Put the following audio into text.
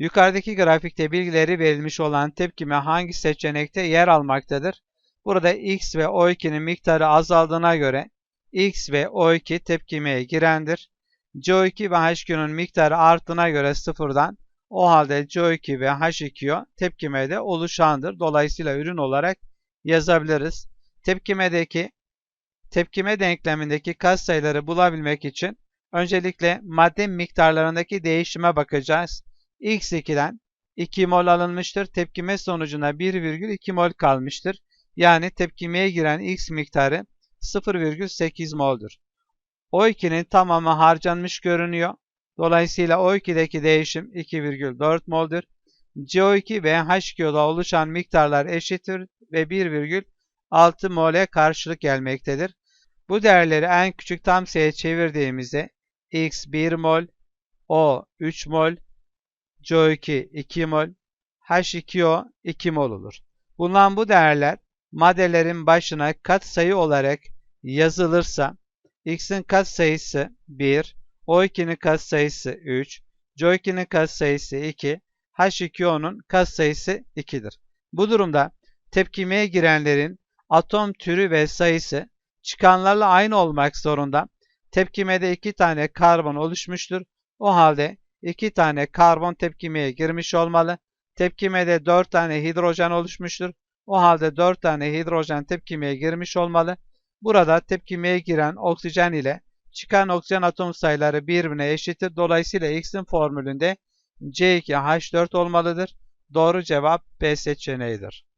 Yukarıdaki grafikte bilgileri verilmiş olan tepkime hangi seçenekte yer almaktadır? Burada X ve O2'nin miktarı azaldığına göre X ve O2 tepkimeye girendir. CO2 ve H2'nin miktarı arttığına göre sıfırdan o halde CO2 ve H2O tepkimede oluşandır. Dolayısıyla ürün olarak yazabiliriz. Tepkimedeki tepkime denklemindeki katsayıları bulabilmek için öncelikle madde miktarlarındaki değişime bakacağız. X2'den 2 mol alınmıştır. Tepkime sonucunda 1,2 mol kalmıştır. Yani tepkimeye giren X miktarı 0,8 moldur. O2'nin tamamı harcanmış görünüyor. Dolayısıyla O2'deki değişim 2,4 moldur. CO2 ve H2O'da oluşan miktarlar eşittir ve 1,6 mole karşılık gelmektedir. Bu değerleri en küçük tam sayıya çevirdiğimizde X 1 mol, O 3 mol, CO2 2 mol, H2O 2 mol olur. Bulunan bu değerler maddelerin başına katsayı olarak yazılırsa X'in katsayısı 1, O2'nin katsayısı 3, CO2'nin katsayısı 2, H2O'nun katsayısı 2'dir. Bu durumda tepkimeye girenlerin atom türü ve sayısı çıkanlarla aynı olmak zorunda. Tepkimede 2 tane karbon oluşmuştur. O halde 2 tane karbon tepkimeye girmiş olmalı. Tepkimede 4 tane hidrojen oluşmuştur. O halde 4 tane hidrojen tepkimeye girmiş olmalı. Burada tepkimeye giren oksijen ile çıkan oksijen atom sayıları birbirine eşittir. Dolayısıyla X'in formülünde C2H4 olmalıdır. Doğru cevap B seçeneğidir.